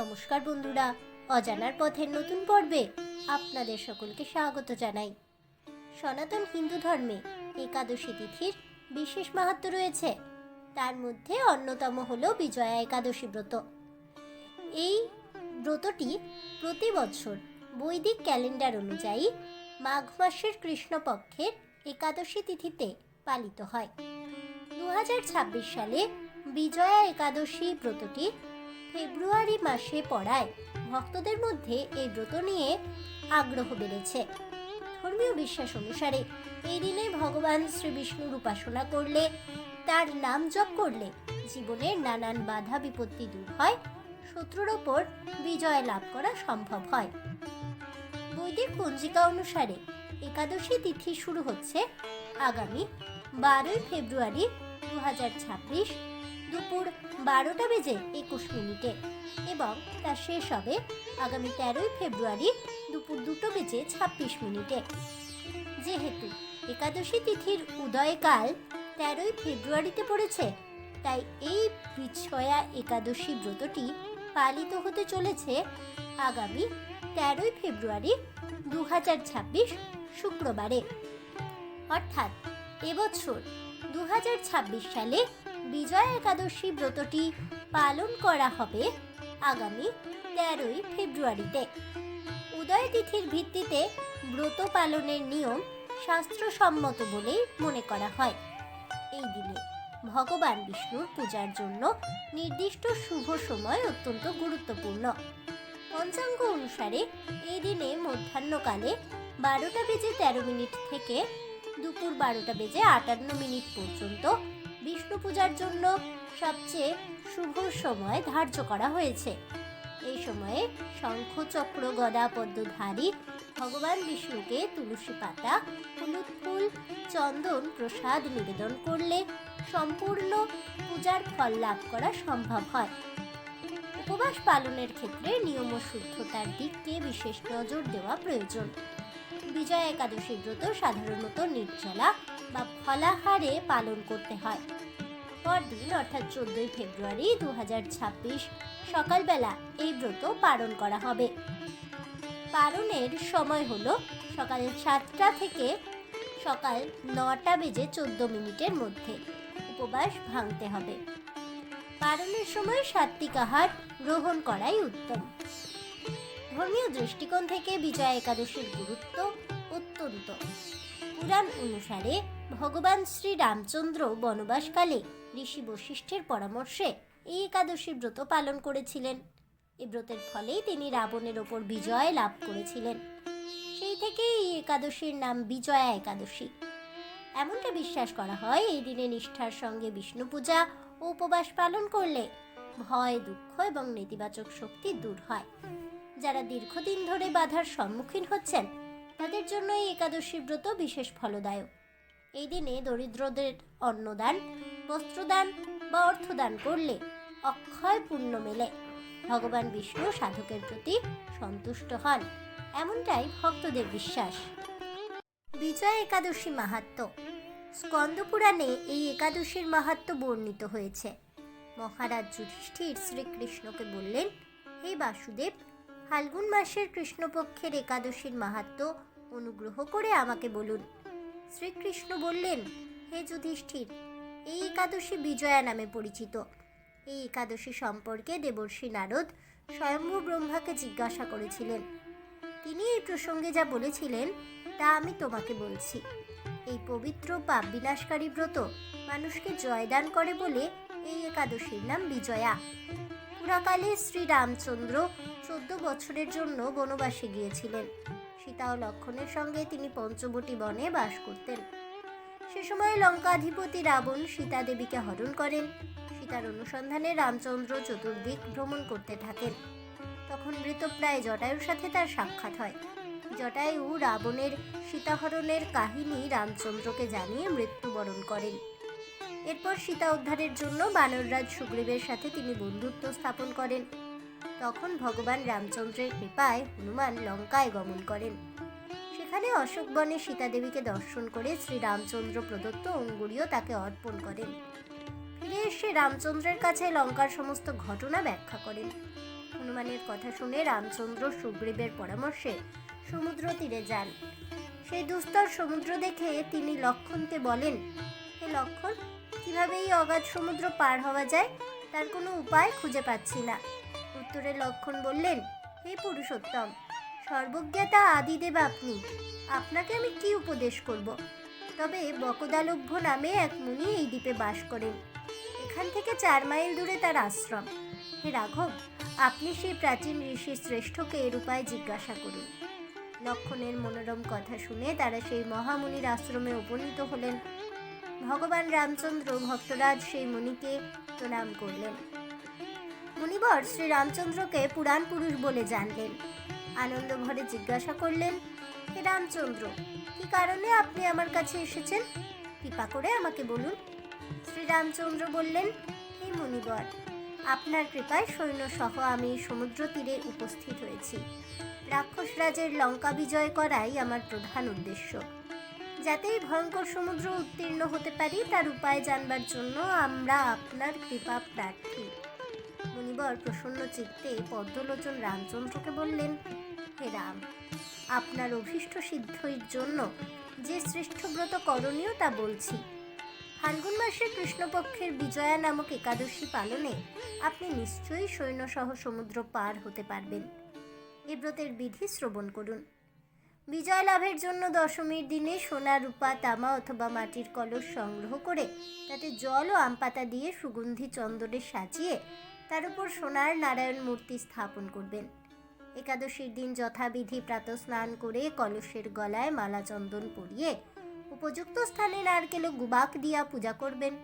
নমস্কার বন্ধুরা, অজানার পথের নতুন পর্বে আপনাদের সকলকে স্বাগত জানাই। সনাতন হিন্দু ধর্মে একাদশী তিথির বিশেষ মাহাত্ম রয়েছে। তার মধ্যে অন্যতম হল বিজয়া একাদশী ব্রত। এই ব্রতটি প্রতি বছর বৈদিক ক্যালেন্ডার অনুযায়ী মাঘ মাসের কৃষ্ণপক্ষের একাদশী তিথিতে পালিত হয়। দু হাজার ছাব্বিশ সালে বিজয়া একাদশী ব্রতটি ফেব্রুয়ারি মাসে পড়ায়। ভক্তদের মধ্যে এই ব্রত নিয়ে আগ্রহ বেড়েছে। ধর্মীয় বিশ্বাস অনুসারে এই দিনে ভগবান শ্রী বিষ্ণুর উপাসনা করলে, তার নাম জপ করলে জীবনের নানান বাধা বিপত্তি দূর হয়, শত্রুর ওপর বিজয় লাভ করা সম্ভব হয়। বৈদিক পঞ্জিকা অনুসারে একাদশী তিথি শুরু হচ্ছে আগামী বারোই ফেব্রুয়ারি দু হাজার ছাব্বিশ দুপুর বারোটা বেজে একুশ মিনিটে এবং তা শেষ হবে আগামী তেরোই ফেব্রুয়ারি দুপুর দুটো বেজে ছাব্বিশ মিনিটে। যেহেতু একাদশী তিথির উদয়কাল তেরোই ফেব্রুয়ারিতে পড়েছে, তাই এই বিছয়া একাদশী ব্রতটি পালিত হতে চলেছে আগামী তেরোই ফেব্রুয়ারি দু হাজার ছাব্বিশ শুক্রবারে। অর্থাৎ এবছর দু হাজার ছাব্বিশ সালে বিজয়া একাদশী ব্রতটি পালন করা হবে আগামী তেরোই ফেব্রুয়ারিতে। উদয় তিথির ভিত্তিতে ব্রত পালনের নিয়ম শাস্ত্রসম্মত বলেই মনে করা হয়। এই দিনে ভগবান বিষ্ণুর পূজার জন্য নির্দিষ্ট শুভ সময় অত্যন্ত গুরুত্বপূর্ণ। পঞ্চাঙ্গ অনুসারে এই দিনে মধ্যাহ্নকালে বারোটা বেজে তেরো মিনিট থেকে দুপুর বারোটা বেজে আটান্ন মিনিট পর্যন্ত বিষ্ণু পূজার জন্য সবচেয়ে শুভ সময় ধার্য করা হয়েছে। এই সময়ে শঙ্খ চক্র গদা, পদ্মধারী, ভগবান বিষ্ণুকে তুলসী পাতা, হলুদ ফুল, চন্দন, প্রসাদ নিবেদন করলে সম্পূর্ণ পূজার ফল লাভ করা সম্ভব হয়। উপবাস পালনের ক্ষেত্রে নিয়ম ও শুদ্ধতার দিককে বিশেষ নজর দেওয়া প্রয়োজন। বিজয়া একাদশী ব্রত সাধারণত নির্জলা বা ফলাহারে পালন করতে হয়। পরদিন, অর্থাৎ চোদ্দই ফেব্রুয়ারি দু হাজার ছাব্বিশ, সকালবেলা এই ব্রত পালন করা হবে। পালনের সময় হলো সকাল সাতটা থেকে সকাল নটা বেজে চোদ্দ মিনিটের মধ্যে। উপবাস ভাঙতে হবে। পালনের সময় সাত্বিক আহার গ্রহণ করাই উত্তম। ধর্মীয় দৃষ্টিকোণ থেকে বিজয়া একাদশীর গুরুত্ব অত্যন্ত। পুরাণ অনুসারে ভগবান শ্রী রামচন্দ্র বনবাসকালে ঋষি বশিষ্ঠের পরামর্শে এই একাদশী ব্রত পালন করেছিলেন। এই ব্রতের ফলেই তিনি রাবণের ওপর বিজয় লাভ করেছিলেন। সেই থেকেই এই একাদশীর নাম বিজয়া একাদশী। এমনটা বিশ্বাস করা হয়, এই দিনে নিষ্ঠার সঙ্গে বিষ্ণু পূজা ও উপবাস পালন করলে ভয়, দুঃখ এবং নেতিবাচক শক্তি দূর হয়। যারা দীর্ঘদিন ধরে বাধার সম্মুখীন হচ্ছেন, তাদের জন্য এই একাদশী ব্রত বিশেষ ফলদায়ক। এই দিনে দরিদ্রদের অন্নদান, বস্ত্রদান বা অর্থদান করলে অক্ষয় পুণ্য মেলে। ভগবান বিষ্ণু সাধকের প্রতি সন্তুষ্ট হন। এমনটাই ভক্তদের বিশ্বাস। বিজয় একাদশী মাহাত্ম্য। স্কন্দপুরাণে এই একাদশীর মাহাত্ম্য বর্ণিত হয়েছে। মহারাজ যুধিষ্ঠির শ্রীকৃষ্ণকে বললেন, হে বাসুদেব, ফাল্গুন মাসের কৃষ্ণপক্ষের একাদশীর মাহাত্ম্য অনুগ্রহ করে আমাকে বলুন। শ্রীকৃষ্ণ বললেন, হে যুধিষ্ঠির এই একাদশী বিজয়া নামে পরিচিত। এই একাদশী সম্পর্কে দেবর্ষী নারদ স্বয়ম্ভু ব্রহ্মাকে জিজ্ঞাসা করেছিলেন। তিনি এই প্রসঙ্গে যা বলেছিলেন, তা আমি তোমাকে বলছি। এই পবিত্র পাপ বিনাশকারী ব্রত মানুষকে জয়দান করে বলে এই একাদশীর নাম বিজয়া। পুরাকালে শ্রী রামচন্দ্র চোদ্দ বছরের জন্য বনবাসে গিয়েছিলেন। সীতা ও লক্ষণের সঙ্গে তিনি পঞ্চবটী বনে বাস করতেন। সে সময় লঙ্কাধিপতি রাবণ সীতা দেবীকে হরণ করেন। সীতার অনুসন্ধানে রামচন্দ্র চতুর্দিক ভ্রমণ করতে থাকেন। তখন মৃতপ্রায় জটায়ুর সাথে তার সাক্ষাৎ হয়। জটায়ু রাবণের সীতাহরণের কাহিনী রামচন্দ্রকে জানিয়ে মৃত্যুবরণ করেন। এরপর সীতা উদ্ধারের জন্য বানররাজ সুগ্রীবের সাথে তিনি বন্ধুত্ব স্থাপন করেন। তখন ভগবান রামচন্দ্রের কৃপায় হনুমান লঙ্কায় গমন করেন। সেখানে অশোক বনে সীতা দেবীকে দর্শন করে শ্রী রামচন্দ্র প্রদত্ত অঙ্গুরীয় তাকে অর্পণ করেন। ফিরে এসে রামচন্দ্রের কাছে লঙ্কার সমস্ত ঘটনা ব্যাখ্যা করেন। হনুমানের কথা শুনে রামচন্দ্র সুগ্রীবের পরামর্শে সমুদ্র তীরে যান। সেই দুস্তর সমুদ্র দেখে তিনি লক্ষণকে বলেন, হে লক্ষণ, কীভাবে এই অগাধ সমুদ্র পার হওয়া যায়? তার কোনো উপায় খুঁজে পাচ্ছি না। উত্তরে লক্ষণ বললেন, হে পুরুষোত্তম সর্বজ্ঞতা আদিদেব আপনি। আপনাকে আমি কি উপদেশ করব? তবে বকদালভ্য নামে এক মুনি এই দ্বীপে বাস করেন। এখান থেকে চার মাইল দূরে তার আশ্রম। হে রাঘব, আপনি সেই প্রাচীন ঋষি শ্রেষ্ঠকে এর উপায় জিজ্ঞাসা করুন। লক্ষণের মনোরম কথা শুনে তারা সেই মহামুনির আশ্রমে উপনীত হলেন। ভগবান রামচন্দ্র ভক্তরাজ সেই মুনিকে প্রণাম করলেন। মুনিবর শ্রী রামচন্দ্রকে পুরাণ পুরুষ বলে জানলেন। আনন্দ ভরে জিজ্ঞাসা করলেন, হে রামচন্দ্র, কি কারণে আপনি আমার কাছে এসেছেন? কৃপা করে আমাকে বলুন। শ্রীরামচন্দ্র বললেন, হে মুনিবর, আপনার কৃপায় সৈন্য সহ আমি সমুদ্র তীরে উপস্থিত হয়েছি। রাক্ষস রাজের লঙ্কা বিজয় করাই আমার প্রধান উদ্দেশ্য। যাতেই ভয়ঙ্কর সমুদ্র উত্তীর্ণ হতে পারি, তার উপায় জানবার জন্য আমরা আপনার কৃপা প্রার্থী। মুনিবর প্রসন্ন চিত্তে পদ্মলোচন রামচন্দ্রকে বললেন, হে রাম, আপনার অভীষ্ট সিদ্ধির জন্য যে শ্রেষ্ঠ ব্রত করণীয় তা বলছি। ফাল্গুন মাসের কৃষ্ণপক্ষের বিজয়া নামক একাদশী পালনে আপনি নিশ্চয়ই সৈন্যসহ সমুদ্র পার হতে পারবেন। এ ব্রতের বিধি শ্রবণ করুন। বিজয় লাভের জন্য দশমীর দিনে সোনা, রূপা, তামা অথবা মাটির কলস সংগ্রহ করে তাতে জল ও আম পাতা দিয়ে সুগন্ধি চন্দনে সাজিয়ে তার উপর সোনার নারায়ণ মূর্তি স্থাপন করবেন। একাদশীর দিন যথাবিধি প্রাতঃ স্নান করে কলসের গলায় মালা চন্দন পরিয়ে উপযুক্ত স্থানে নারকেল গুবাক দিয়া পূজা করবেন।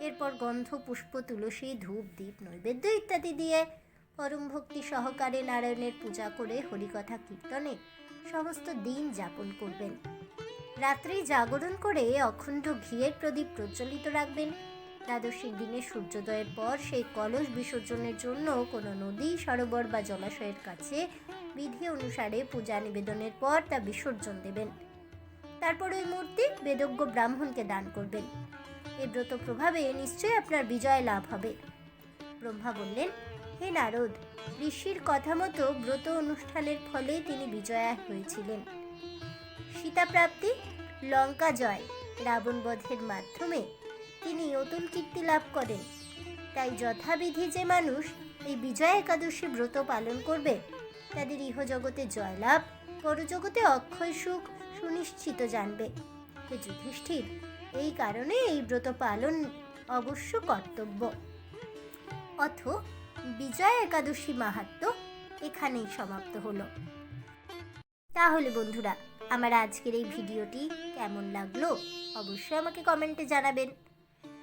এরপর গন্ধ, পুষ্প, তুলসী, ধূপ, দীপ, নৈবেদ্য ইত্যাদি দিয়ে পরম ভক্তি সহকারে নারায়ণের পূজা করে হরিকথা কীর্তনে সমস্ত দিন যাপন করবেন। রাত্রি জাগরণ করে অখণ্ড ঘিয়ের প্রদীপ প্রজ্বলিত রাখবেন। দ্বাদশীর দিনে সূর্যোদয়ের পর সেই কলস বিসর্জনের জন্য কোনো নদী, সরোবর বা জলাশয়ের কাছে বিধি অনুসারে পূজা নিবেদনের পর তা বিসর্জন দেবেন। তারপর ওই মূর্তি বেদজ্ঞ ব্রাহ্মণকে দান করবেন। এ ব্রত প্রভাবে নিশ্চয়ই আপনার বিজয় লাভ হবে। ব্রহ্মা বললেন, হে নারদ, ঋষির কথা মতো ব্রত অনুষ্ঠানের ফলে তিনি বিজয়া হয়েছিলেন। সীতাপ্রাপ্তি, লঙ্কা জয়, রাবণ বধের মাধ্যমে তিনি অতুল কীর্তি লাভ করেন। তাই যথাবিধি যে মানুষ এই বিজয় একাদশী ব্রত পালন করবে, তাদের ইহজগতে জয়লাভ, পরজগতে অক্ষয় সুখ সুনিশ্চিত জানবে। হে যুধিষ্ঠির, এই কারণে এই ব্রত পালন অবশ্য কর্তব্য। অথ বিজয় একাদশী মাহাত্ম এখানেই সমাপ্ত হলো। তাহলে বন্ধুরা, আমার আজকের এই ভিডিওটি কেমন লাগল? অবশ্যই আমাকে কমেন্টে জানাবেন।